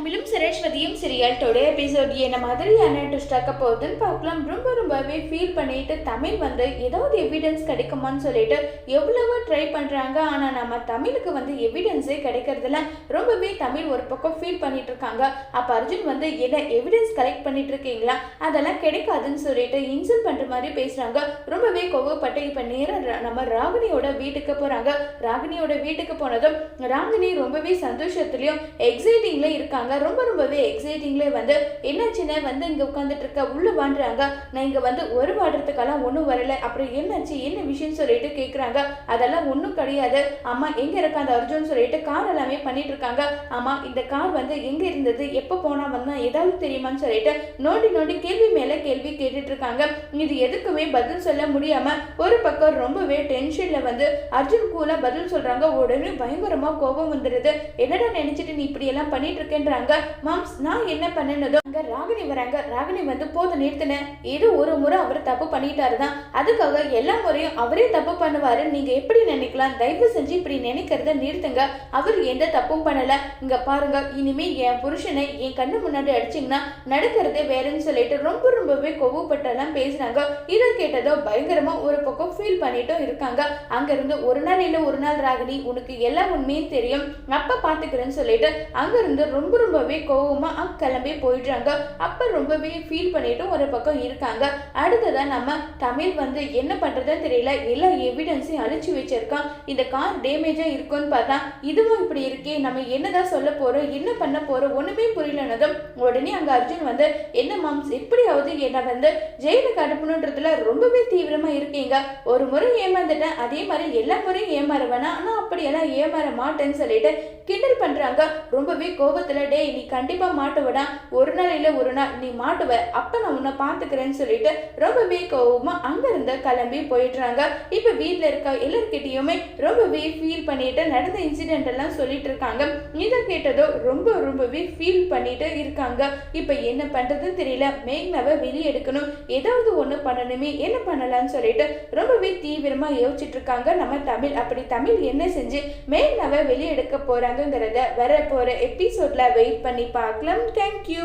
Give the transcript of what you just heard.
தமிழும் சரஸ்வதியும் serial today episode என்ன மாதிரியான ட்விஸ்ட் ஆக்க போகுதுன்னு பார்க்கலாம். ரொம்ப ரொம்பவே ஃபீல் பண்ணிட்டு தமிழ் வந்து ஏதாவது எவிடன்ஸ் கிடைக்குமான்னு சொல்லிட்டு எவ்வளவோ ட்ரை பண்ணுறாங்க ஆனால் நம்ம தமிழுக்கு வந்து எவிடன்ஸே கிடைக்கிறதுல ரொம்பவே தமிழ் ஒரு பக்கம் ஃபீல் பண்ணிட்டு இருக்காங்க. அப்போ அர்ஜுன் வந்து என்ன எவிடன்ஸ் கலெக்ட் பண்ணிட்டு இருக்கீங்களா? அதெல்லாம் கிடைக்காதுன்னு சொல்லிட்டு இன்சல்ட் பண்ணுற மாதிரி பேசுகிறாங்க ரொம்பவே கோவப்பட்டு இப்போ நேராக நம்ம ராகினியோட வீட்டுக்கு போகிறாங்க ராகினியோட வீட்டுக்கு போனதும் ராகினி ரொம்பவே சந்தோஷத்துலேயும் எக்ஸைட்டிங்லேயும் இருக்காங்க. ரொம்ப ரொம்பவே எக்ஸைட்டிங்லேயே வந்து என்னாச்சுன்னு வந்து இங்கே உட்காந்துட்டு இருக்க உள்ள வாண்டுறாங்க நான் இங்கே வந்து ஒரு வாடுறதுக்கெல்லாம் ஒன்றும் வரல. அப்புறம் என்னாச்சு? என்ன விஷயம் சொல்லிட்டு கேட்குறாங்க. அதெல்லாம் ஒன்றும் கிடையாது. அம்மா எங்கே இருக்க? அந்த அர்ஜுன் சொல்லிட்டு கார் எல்லாமே பண்ணிட்டு இருக்காங்க ஆமாம் இந்த கார் வந்து எங்கே இருந்தது? எப்போ போனால் வந்தா ஏதாவது தெரியுமான்னு சொல்லிட்டு நோண்டி நோண்டி கேள்வி மேலே கேள்வி கேட்டுட்டு இருக்காங்க இது எதுக்குமே பதில் சொல்ல முடியாமல் ஒரு பக்கம் ரொம்பவே டென்ஷனில் வந்து அர்ஜுன் கூலா பதில் சொல்கிறாங்க உடனே பயங்கரமாக கோபம் வந்துடுது. என்னடா நினச்சிட்டு நீ இப்படியெல்லாம் பண்ணிட்டு பண்ணிட்டு வராங்க. மாம்ஸ் நான் என்ன பண்ணினதோ அங்க ராகினி வராங்க. ராகினி வந்து போது நிறுத்தின. ஏதோ ஒரு முறை அவர் தப்பு பண்ணிட்டாரு தான் அதுக்காக எல்லா முறையும் அவரே தப்பு பண்ணுவாரு. நீங்க எப்படி நினைக்கலாம்? தயவு செஞ்சு இப்படி நினைக்கிறத நிறுத்துங்க. அவர் எந்த தப்பும் பண்ணல. இங்க பாருங்க இனிமே என் புருஷனை என் கண்ணு முன்னாடி அடிச்சிங்கன்னா நடக்கிறதே வேறன்னு சொல்லிட்டு ரொம்ப ரொம்பவே கோவப்பட்டெல்லாம் பேசுறாங்க. இதை கேட்டதோ பயங்கரமா ஒரு பக்கம் ஃபீல் பண்ணிட்டும் இருக்காங்க. அங்க இருந்து ஒரு நாள் இல்லை ஒரு நாள் ராகினி உனக்கு எல்லா உண்மையும் தெரியும். அப்ப பாத்துக்கிறேன்னு சொல்லிட்டு அங்க இருந்து ரொம்ப ரொம்பவே கோவமாக அங்க கிளம்பி போயிடுறாங்க. அப்போ ரொம்பவே ஃபீல் பண்ணிட்டு ஒரு பக்கம் இருக்காங்க. அடுத்ததாக நம்ம தமிழ் வந்து என்ன பண்ணுறதுன்னு தெரியல. எல்லா எவிடன்ஸையும் அழிச்சு வச்சிருக்கான். இந்த கார் டேமேஜாக இருக்கும்னு பார்த்தா இதுவும் இப்படி இருக்கே. நம்ம என்னதான் சொல்ல போகிறோம் என்ன பண்ண போகிறோம் ஒன்றுமே புரியலனதும் உடனே அங்கே அர்ஜுன் வந்து என்ன மாம்ஸ் எப்படியாவது என்ன வந்து ஜெயிலுக்கு அனுப்பணுன்றதுல ரொம்பவே தீவிரமாக இருக்கீங்க. ஒரு முறை ஏமாந்துட்டேன் அதே மாதிரி எல்லா முறையும் ஏமாற வேணாம் அப்படியெல்லாம் ஏமாற மாட்டேன்னு சொல்லிட்டு கிண்டல் பண்ணுறாங்க ரொம்பவே கோபத்துல டேய் நீ கண்டிப்பாக மாட்டுவடா. ஒரு நாள் ஒரு நாள். நீ மாட்டுவ. அப்போ நான் உன்னை பார்த்துக்கிறேன்னு சொல்லிட்டு ரொம்பவே கோவமாக அங்கேருந்து கிளம்பி போயிடுறாங்க. இப்போ வீட்டில் இருக்க எல்லார்கிட்டயுமே ரொம்பவே ஃபீல் பண்ணிட்டு நடந்த இன்சிடென்ட் எல்லாம் சொல்லிட்டு இருக்காங்க. இதை கேட்டதோ ரொம்ப ரொம்பவே ஃபீல் பண்ணிட்டு இருக்காங்க. இப்போ என்ன பண்ணுறதுன்னு தெரியல. மேக்னாவை வெளியே எடுக்கணும். ஏதாவது ஒன்று பண்ணணுமே என்ன பண்ணலாம்னு சொல்லிட்டு ரொம்பவே தீவிரமாக யோசிச்சுட்டு இருக்காங்க நம்ம தமிழ். அப்படி தமிழ் என்ன செஞ்சு மேக்னாவை வெளியே எடுக்க போகிறாங்கங்கிறத வர போகிற எபிசோடில் வெயிட் பண்ணி பார்க்கலாம். தேங்க்யூ